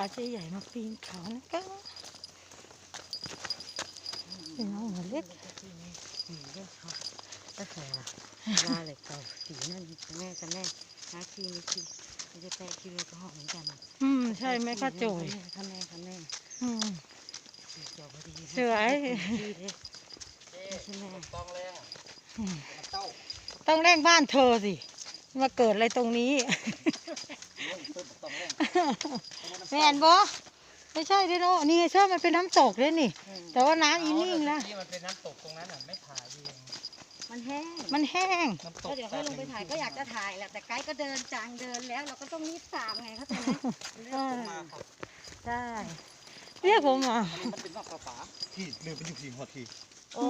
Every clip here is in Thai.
าเจ๊ใหญ่มาปีนเขานะคะเป็นน้องหัวเล็กหนีด้วยเขาก็แสลาเหล็กเก่าสีนั่นแม่กับแม่หาคีไม่คีมันจะแปะคีเลยก็หอมเหมือนกันอืมใช่ไหมคะโจยค่ะแม่ค่ะแม่อืมสีเขียวพอดีสวยเลยใช่แม่ต้องแรงต้องแรงบ้านเธอสิ มาเกิดอะไรตรงนี้ เรื่องต้นต้องแรงแม่นบอไม่ใช่เด้อเนาะนี่ไงใช่มันเป็นน้ำตกเลยนี่ แต่ว่าน้ำอีนิ่งแล้วที่มันเป็นน้ำตกตรงนั้นอะไม่ถ่ายเองมันแห้งมันแห้งน้ำตก็กเดี๋ยวให้ลงไปถ่ายก็อยากจะถ่ายแหละแต่ไกด์ก็เดินจางเดินแล้วเราก็ต้องรีบตามไงเข้าใจไหมเออมาครับใช่เรียกผมอะอันนี้มันเป็นนอกกระป๋าที่เดินไปอยู่ที่หัวทีโอ้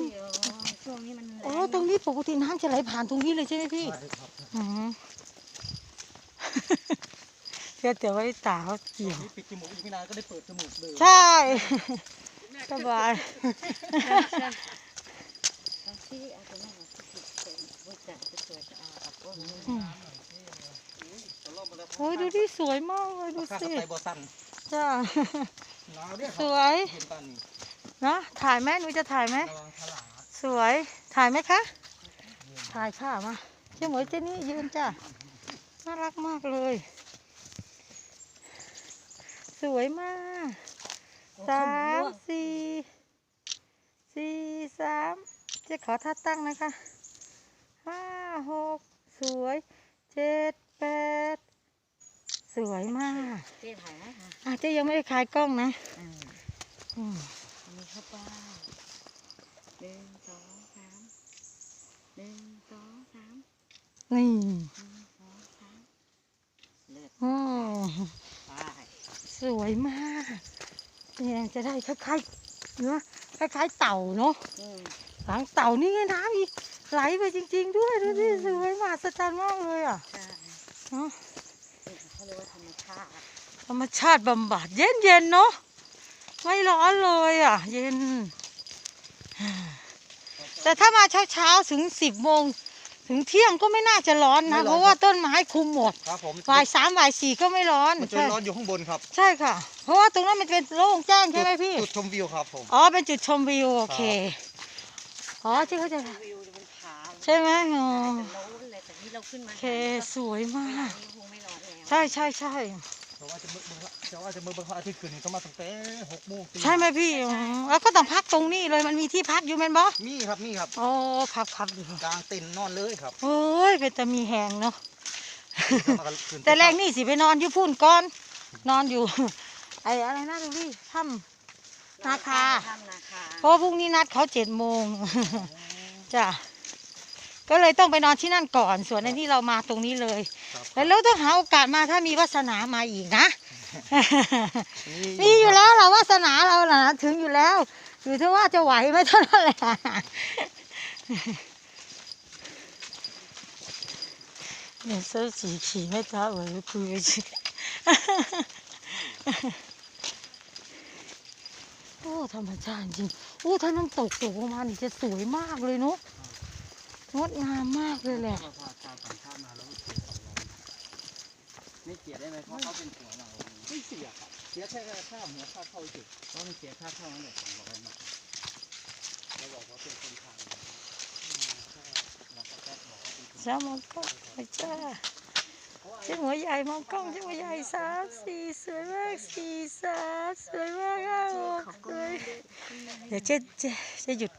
ยเออช่วงนี้มันแโอ้ตรงนี้ปกติน้ำจะไหลผ่านตรงนี้เลยใช่ไหมพี่ใช่ครับอืม เดี๋ยวเดี๋ยวไว้ตาเขาเกี่ยวนี่ปิดจมูกอยู่ไม่นานก็ได้เปิดจมูกเลยใช่สบายเราที่อาจจะไม่เอาที่ติดเป็นบุญจันทร์จะสวยจะเอากับพวกนี้อืมตลบมาแล้วโอ้ยดูดิสวยมากเลยดูข้าสิสไปบ่สั่นจ้าหนาวเนี่ยคสรับวยเห็นตอนนี้นะถ่ายไหมหนูจะถ่ายไหมระวังถลาสวยถ่ายไหมคะ ถ่ายค่ะมาเจ้าหมวยเจนี่ยืนจ้า น่ารักมากเลย สวยมาก สามสี่ สี่สามเจะขอท่าตั้งนะคะ ห้าหก สวย เจ็ดแปด สวยมาก เจ๊ถ่ายไหมคะอาจจะยังไม่ได้ขายกล้องนะอืมอืมอันนี้เข้าเป้าหนึ่งสองสามหนึ่งสองสามนี่ หนึ่งสองสามเลือด โอ้ ไป สวยมากเนี่ยจะได้คล้ายๆเนื้อคล้ายๆเต่าเนาะอืมหลังเต่านี่ไงน้ำอีกไหลไปจริง ๆ ด้วยดูสิสวยมากสจรรย์มากเลยอะใช่เนาะนี่เขาเรียกว่าธรรมชาติธรรมชาติบำบัดเย็นๆเนาะไม่ร้อนเลยอะ เย็น แต่ถ้ามาเช้าๆถึงสิบโมง ถึงเที่ยงก็ไม่น่าจะร้อนนะเพราะว่าต้นไม้คุมหมดครับผมบ่ายสามบ่ายสี่ก็ไม่ร้อนมันจะใช่ร้อนอยู่ข้างบนครับ ใช่ค่ะ เพราะว่าตรงนั้นมันเป็นโล่งแจ้งใช่ไหมพี่จุดชมวิวครับผมอ๋อเป็นจุดชมวิวโอเคอ๋อที่เขาใจะวิวมันขาวใช่ไหมอ๋อแต่โน้นเลยแต่นี่เราขึ้นมาโอเคสวยมาเวลากนี้คงไม่ร้อนแล้วใช่ใช่ใช่ แต่ว่าจะเมื่อเมื่อแต่ว่าจะเมื่อเมื่อพระอาทิตย์ขึ้นนี่ต้องมาตั้งแต่หกโมงตีใช่ไหมพี่อ๋อแล้วก็ต้องพักตรงนี้เลยมันมีที่พักอยู่แม่นบอมีครับมีครับโอ้พักพักอยู่กลางเต็นท์นอนเลยครับโอ้ยเป็นแต่มีแหงเนาะ มากันขึ้นแต่แรกนี่สิไปนอนอยู่พุ่นก่อน นอนอยู่ ไอ้อะไรนะดูพี่ถ้ำนาคาถ้ำนาคา เพราะว่าพรุ่งนี้นัดเขาเจ็ดโมง จ้ะ ก็เลยต้องไปนอนที่นั่นก่อน ส่วนในที่เรามาตรงนี้เลยครับแล้วเราต้องหาโอกาสมาถ้ามีวาสนามาอีกนะ มีมีอยู่แล้วเราวาสนาเราน่ะถึงอยู่แล้วอยู่ที่ว่าจะไหวไหมเท่านั้นแหละเนี่ยเสื้อสีขี่ไม่จ้าเอ๋ยคุยไปสิโอ้ธรรมชาติจริง โอ้ถ้าน้ำตกตกลงมานี่จะสวยมากเลยเนาะ งดงามมากเลยแหละพาชาวต่างชาติมาแล้วไม่เสียได้ไหมเพราะเขาเป็นผัวเราไม่เสียครับเสียแค่ค่าหัวค่าเข้าเฉยเพราะมันเสียค่าเข้านั่นแหละสองร้อยมาเราบอกว่าเป็นคนทยเราก็แค่บอกว่าเป็นคนจ้ามองกล้องไปจ้าเจ้าหัวใหญ่มองกล้องเจ้าหัวใหญ่สามสี่สวยมากสี่สามสวยมากห้าหกสวยเดี๋ยวเจ๊เจ๊จ๊หยุด